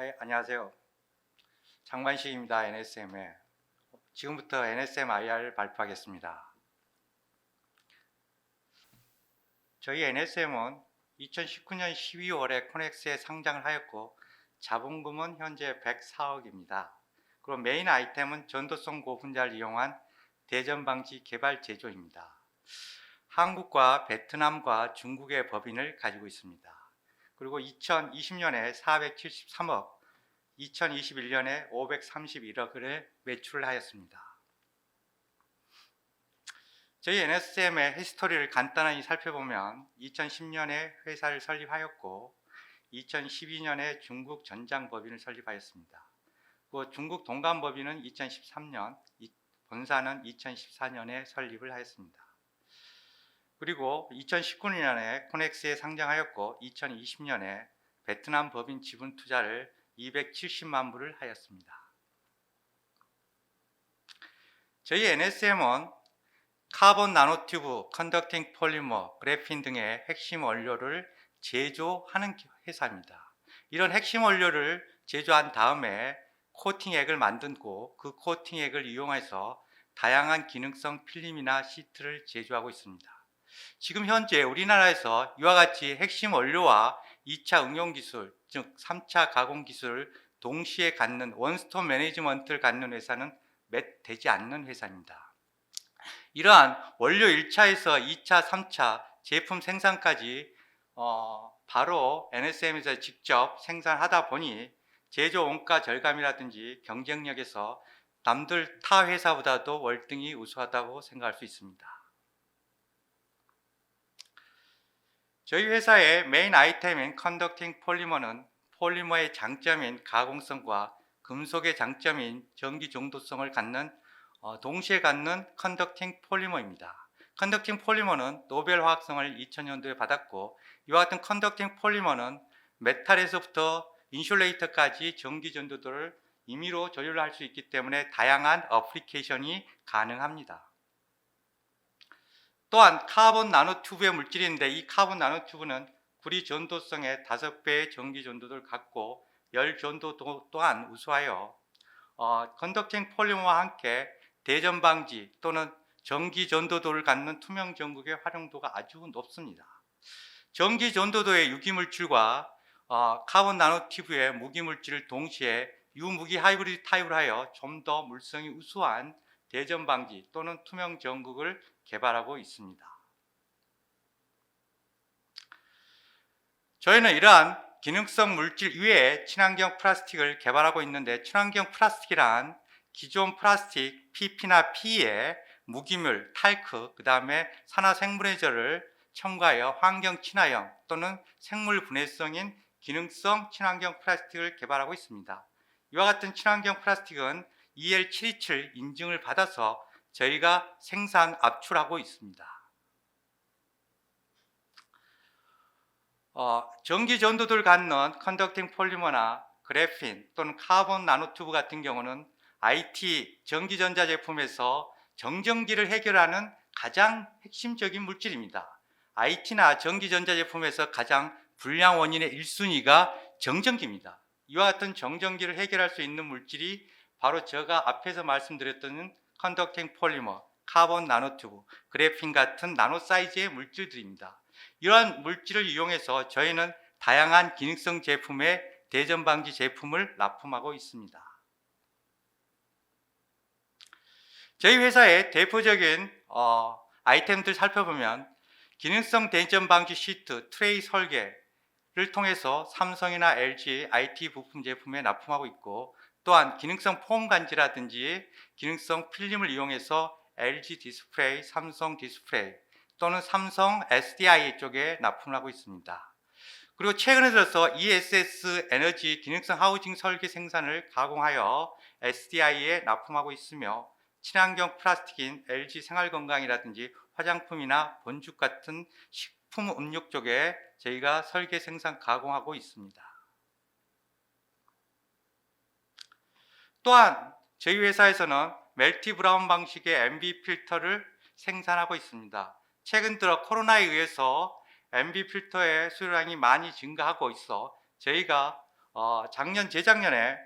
아, 안녕하세요. 장관식입니다. NSM에. 지금부터 NSM IR 발표하겠습니다. 저희 NSM은 2019년 12월에 코넥스에 상장을 하였고 자본금은 현재 104억입니다. 그리고 메인 아이템은 전도성 고분자를 이용한 대전 방지 개발 제조입니다. 한국과 베트남과 중국의 법인을 가지고 있습니다. 그리고 2020년에 473억, 2021년에 531억을 매출을 하였습니다. 저희 NSM의 히스토리를 간단히 살펴보면 2010년에 회사를 설립하였고 2012년에 중국 전장법인을 설립하였습니다. 그 중국 동간법인은 2013년, 본사는 2014년에 설립을 하였습니다. 그리고 2019년에 코넥스에 상장하였고 2020년에 베트남 법인 지분 투자를 270만 불을 하였습니다. 저희 NSM은 카본 나노튜브, 컨덕팅 폴리머, 그래핀 등의 핵심 원료를 제조하는 회사입니다. 이런 핵심 원료를 제조한 다음에 코팅액을 만들고 그 코팅액을 이용해서 다양한 기능성 필름이나 시트를 제조하고 있습니다. 지금 현재 우리나라에서 이와 같이 핵심 원료와 2차 응용 기술, 즉 3차 가공 기술을 동시에 갖는 원스톱 매니지먼트를 갖는 회사는 몇 되지 않는 회사입니다. 이러한 원료 1차에서 2차, 3차 제품 생산까지 어, 바로 NSM에서 직접 생산하다 보니 제조 원가 절감이라든지 경쟁력에서 남들 타 회사보다도 월등히 우수하다고 생각할 수 있습니다. 저희 회사의 메인 아이템인 컨덕팅 폴리머는 폴리머의 장점인 가공성과 금속의 장점인 전기 정도성을 갖는 어, 동시에 갖는 컨덕팅 폴리머입니다. 컨덕팅 폴리머는 노벨 화학성을 2000년도에 받았고 이와 같은 컨덕팅 폴리머는 메탈에서부터 인슐레이터까지 전기 전도도를 임의로 조절할 수 있기 때문에 다양한 어플리케이션이 가능합니다. 또한 카본 나노튜브의 물질인데 이 카본 나노튜브는 구리 전도성의 5배의 전기 전도도를 갖고 열 전도도 또한 우수하여 어, 컨덕팅 폴리머와 함께 대전 방지 또는 전기 전도도를 갖는 투명 전극의 활용도가 아주 높습니다. 전기 전도도의 유기물질과 어, 카본 나노튜브의 무기물질을 동시에 유무기 하이브리드 타입을 하여 좀 더 물성이 우수한 대전 방지 또는 투명 전극을 개발하고 있습니다. 저희는 이러한 기능성 물질 이외에 친환경 플라스틱을 개발하고 있는데 친환경 플라스틱이란 기존 플라스틱 PP나 P에 무기물, 탈크, 그 다음에 산화생분해제를 첨가하여 환경 친화형 또는 생물 분해성인 기능성 친환경 플라스틱을 개발하고 있습니다. 이와 같은 친환경 플라스틱은 EL727 인증을 받아서 저희가 생산 압출하고 있습니다. 어, 전기 전도도를 갖는 컨덕팅 폴리머나 그래핀 또는 카본 나노튜브 같은 경우는 IT 전기 전자 제품에서 정전기를 해결하는 가장 핵심적인 물질입니다. IT나 전기 전자 제품에서 가장 불량 원인의 1순위가 정전기입니다. 이와 같은 정전기를 해결할 수 있는 물질이 바로 제가 앞에서 말씀드렸던 컨덕팅 폴리머, 카본 나노튜브, 그래핀 같은 나노 사이즈의 물질들입니다. 이러한 물질을 이용해서 저희는 다양한 기능성 제품의 대전 방지 제품을 납품하고 있습니다. 저희 회사의 대표적인 어, 아이템들 살펴보면 기능성 대전 방지 시트, 트레이 설계를 통해서 삼성이나 LG IT 부품 제품에 납품하고 있고 또한 기능성 폼 간지라든지 기능성 필름을 이용해서 LG 디스플레이, 삼성 디스플레이 또는 삼성 SDI 쪽에 납품을 하고 있습니다. 그리고 최근에 들어서 ESS 에너지 기능성 하우징 설계 생산을 가공하여 SDI에 납품하고 있으며 친환경 플라스틱인 LG 생활건강이라든지 화장품이나 본죽 같은 식품 음료 쪽에 저희가 설계 생산 가공하고 있습니다. 또한 저희 회사에서는 멜티 브라운 방식의 MB 필터를 생산하고 있습니다. 최근 들어 코로나에 의해서 MB 필터의 수요량이 많이 증가하고 있어 저희가 어, 작년 재작년에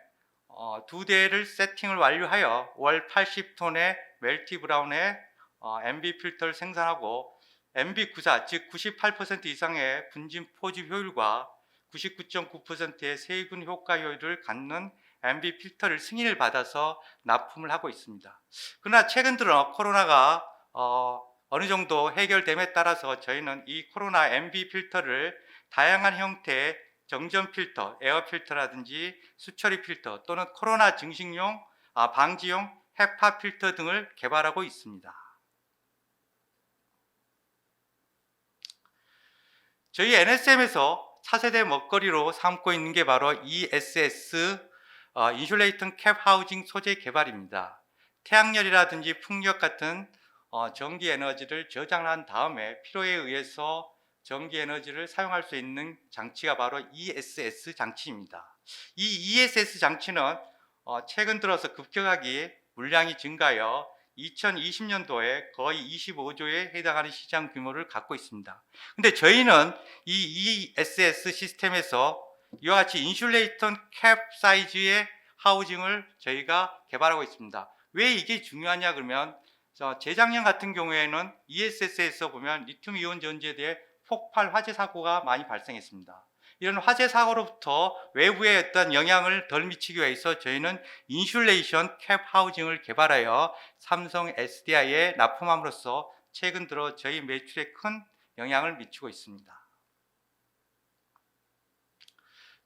어, 두 대를 세팅을 완료하여 월 80톤의 멜티 브라운의 어, MB 필터를 생산하고 MB 구사 즉 98% 이상의 분진 포집 효율과 99.9%의 세균 효과 효율을 갖는 MB 필터를 승인을 받아서 납품을 하고 있습니다. 그러나 최근 들어 코로나가 어, 어느 정도 해결됨에 따라서 저희는 이 코로나 MB 필터를 다양한 형태의 정전 필터, 에어 필터라든지 수처리 필터 또는 코로나 증식용, 아, 방지용 헤파 필터 등을 개발하고 있습니다. 저희 NSM에서 차세대 먹거리로 삼고 있는 게 바로 ESS 어, 인슐레이팅 캡 하우징 소재 개발입니다. 태양열이라든지 풍력 같은 어, 전기 에너지를 저장한 다음에 필요에 의해서 전기 에너지를 사용할 수 있는 장치가 바로 ESS 장치입니다. 이 ESS 장치는 어, 최근 들어서 급격하게 물량이 증가하여 2020년도에 거의 25조에 해당하는 시장 규모를 갖고 있습니다. 근데 저희는 이 ESS 시스템에서 이와 같이 인슐레이턴 캡 사이즈의 하우징을 저희가 개발하고 있습니다. 왜 이게 중요하냐 그러면 저 재작년 같은 경우에는 ESS에서 보면 리튬 이온 전지에 대해 폭발 화재 사고가 많이 발생했습니다. 이런 화재 사고로부터 외부의 어떤 영향을 덜 미치기 위해서 저희는 인슐레이션 캡 하우징을 개발하여 삼성 SDI에 납품함으로써 최근 들어 저희 매출에 큰 영향을 미치고 있습니다.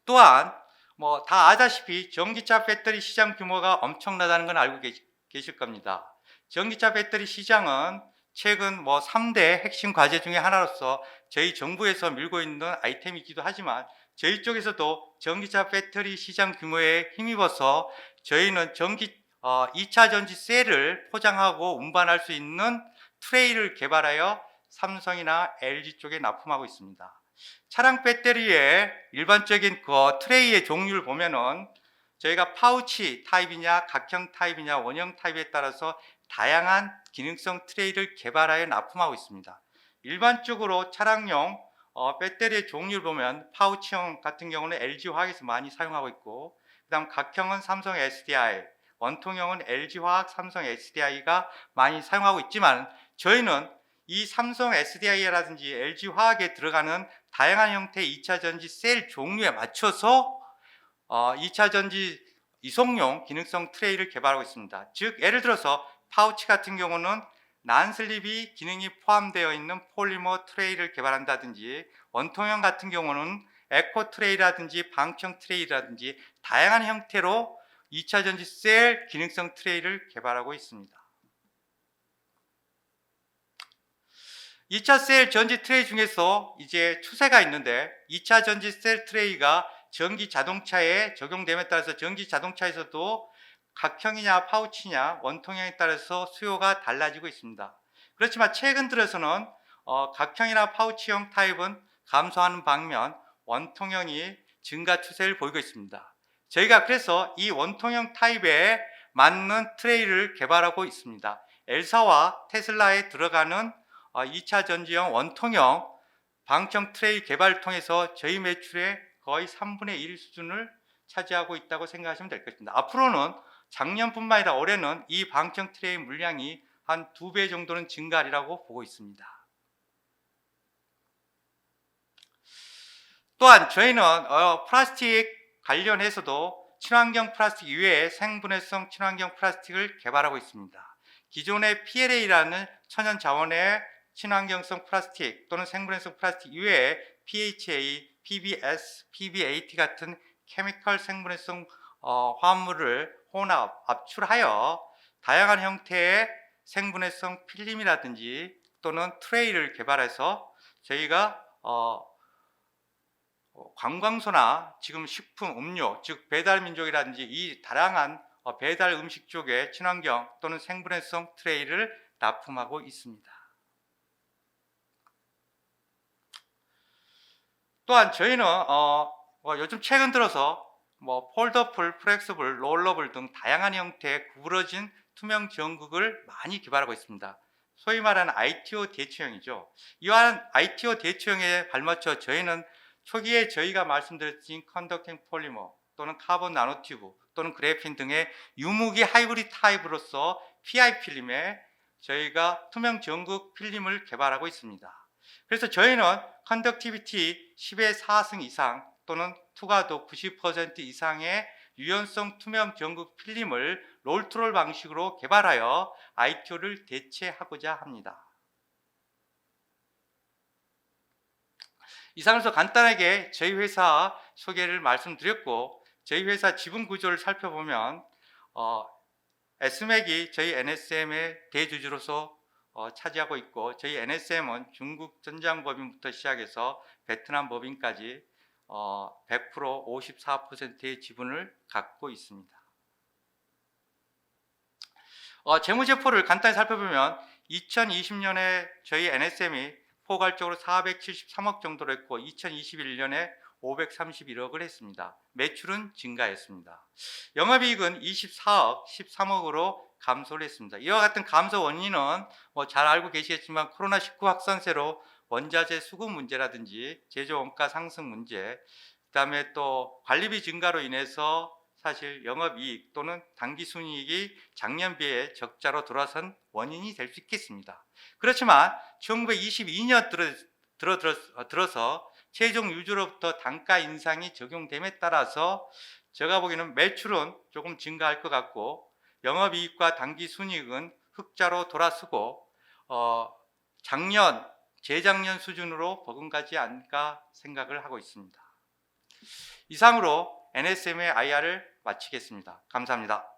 또한 뭐 다 아다시피 전기차 배터리 시장 규모가 엄청나다는 건 알고 계실 겁니다. 전기차 배터리 시장은 최근 뭐 3대 핵심 과제 중에 하나로서 저희 정부에서 밀고 있는 아이템이기도 하지만 저희 쪽에서도 전기차 배터리 시장 규모에 힘입어서 저희는 전기 어, 2차 전지 셀을 포장하고 운반할 수 있는 트레이를 개발하여 삼성이나 LG 쪽에 납품하고 있습니다. 차량 배터리의 일반적인 그 트레이의 종류를 보면은 저희가 파우치 타입이냐, 각형 타입이냐, 원형 타입에 따라서 다양한 기능성 트레이를 개발하여 납품하고 있습니다. 일반적으로 차량용 어, 배터리의 종류를 보면 파우치형 같은 경우는 LG 화학에서 많이 사용하고 있고, 그다음 각형은 삼성 SDI, 원통형은 LG 화학, 삼성 SDI가 많이 사용하고 있지만 저희는 이 삼성 SDI라든지 LG 화학에 들어가는 다양한 형태의 2차 전지 셀 종류에 맞춰서 어, 2차 전지 이송용 기능성 트레이를 개발하고 있습니다. 즉 예를 들어서 파우치 같은 경우는 난슬립이 기능이 포함되어 있는 폴리머 트레이를 개발한다든지 원통형 같은 경우는 에코 트레이라든지 방청 트레이라든지 다양한 형태로 2차 전지 셀 기능성 트레이를 개발하고 있습니다. 2차 셀 전지 트레이 중에서 이제 추세가 있는데 2차 전지 셀 트레이가 전기 자동차에 적용됨에 따라서 전기 자동차에서도 각형이냐 파우치냐 원통형에 따라서 수요가 달라지고 있습니다. 그렇지만 최근 들어서는 어, 각형이나 파우치형 타입은 감소하는 반면 원통형이 증가 추세를 보이고 있습니다. 저희가 그래서 이 원통형 타입에 맞는 트레이를 개발하고 있습니다. 엘사와 테슬라에 들어가는 어, 2차 전지형 원통형 방청 트레이 개발을 통해서 저희 매출의 거의 3분의 1 수준을 차지하고 있다고 생각하시면 될 것입니다. 앞으로는 작년뿐만 아니라 올해는 이 방청 트레이 물량이 한 두 배 정도는 증가하리라고 보고 있습니다. 또한 저희는 어, 플라스틱 관련해서도 친환경 플라스틱 이외에 생분해성 친환경 플라스틱을 개발하고 있습니다. 기존의 PLA라는 천연 자원의 친환경성 플라스틱 또는 생분해성 플라스틱 이외에 PHA, PBS, PBAT 같은 케미컬 생분해성 어, 화합물을 혼합, 압출하여 다양한 형태의 생분해성 필름이라든지 또는 트레이를 개발해서 저희가 어, 어, 관광소나 지금 식품, 음료, 즉 배달 민족이라든지 이 다양한 어, 배달 음식 쪽에 친환경 또는 생분해성 트레이를 납품하고 있습니다. 또한 저희는 어, 뭐 요즘 최근 들어서 뭐 폴더풀, 플렉서블, 롤러블 등 다양한 형태의 구부러진 투명 지원극을 많이 개발하고 있습니다. 소위 말하는 ITO 대체형이죠. 이러한 ITO 대체형에 발맞춰 저희는 초기에 저희가 말씀드렸던 컨덕팅 폴리머, 또는 카본 나노튜브 또는 그래핀 등의 유무기 하이브리드 타입으로서 PI 필름에 저희가 투명 전극 필름을 개발하고 있습니다. 그래서 저희는 컨덕티비티 10의 4승 이상 또는 투과도 90% 이상의 유연성 투명 전극 필름을 롤트롤 방식으로 개발하여 ITO를 대체하고자 합니다. 이상으로서 간단하게 저희 회사 소개를 말씀드렸고 저희 회사 지분 구조를 살펴보면 어, SMAC이 저희 NSM의 대주주로서 어, 차지하고 있고 저희 NSM은 중국 전장법인부터 시작해서 베트남 법인까지 어, 100% 54%의 지분을 갖고 있습니다. 어, 재무제표를 간단히 살펴보면 2020년에 저희 NSM이 포괄적으로 473억 정도로 했고 2021년에 531억을 했습니다. 매출은 증가했습니다. 영업이익은 24억, 13억으로 감소를 했습니다. 이와 같은 감소 원인은 뭐 잘 알고 계시겠지만 코로나19 확산세로 원자재 수급 문제라든지 제조 원가 상승 문제, 그다음에 또 관리비 증가로 인해서 사실 영업이익 또는 당기순이익이 작년 비해 적자로 돌아선 원인이 될 수 있겠습니다. 그렇지만 1922년 들어, 들어, 들어, 어, 들어서 최종 유주로부터 단가 인상이 적용됨에 따라서 제가 보기에는 매출은 조금 증가할 것 같고 영업이익과 당기순이익은 흑자로 돌아서고 어, 작년 재작년 수준으로 버금가지 않을까 생각을 하고 있습니다. 이상으로 NSM의 IR을 마치겠습니다. 감사합니다.